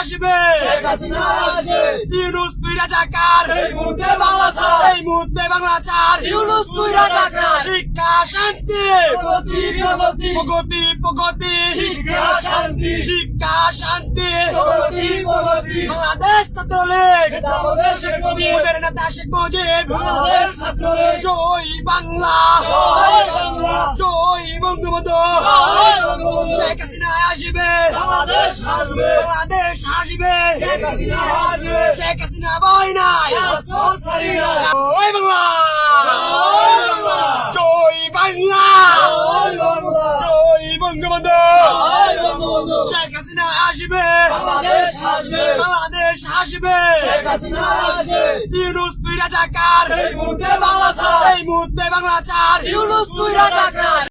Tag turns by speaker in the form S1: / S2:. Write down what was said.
S1: আসবে।
S2: শেখ হাসিনা আসবে।
S1: ইউনুস তুই রাজাকার।
S2: এই মুহূর্তে বাংলা ছাড়।
S1: এই মুহূর্তে বাংলা চার
S2: ইউনুস তুই রাজাকার।
S1: শিক্ষা শান্তি।
S2: প্রগতি প্রগতি।
S1: প্রগতি প্রগতি।
S2: শিক্ষা শান্তি।
S1: শিক্ষা শান্তি।
S2: প্রগতি প্রগতি।
S1: বাংলাদেশ ছাত্রলীগ।
S2: আমাদের শেখ মুজিব।
S1: ওদের নেতা শেখ মুজিব।
S2: বাংলাদেশ ছাত্রলীগ।
S1: জয় বাংলা।
S2: জয় বাংলা।
S1: জয় বঙ্গবন্ধু। আসবে।
S2: বাংলাদেশ আসবে।
S1: বাংলাদেশ আসবে।
S2: শেখ হাসিনা আসবে।
S1: শেখ হাসিনা বই নাই। জয় বাংলা।
S2: জয় বাংলা। জয় বঙ্গবন্ধু।
S1: শেখ হাসিনা আসবে।
S2: বাংলাদেশ আসবে।
S1: বাংলাদেশ আসবে।
S2: শেখ হাসিনা আসবে।
S1: ইউনুস তুই রাজাকার।
S2: এই মুহূর্তে বাংলা ছাড়।
S1: এই মুহূর্তে বাংলা চার
S2: ইউনুস তুই রাজাকার।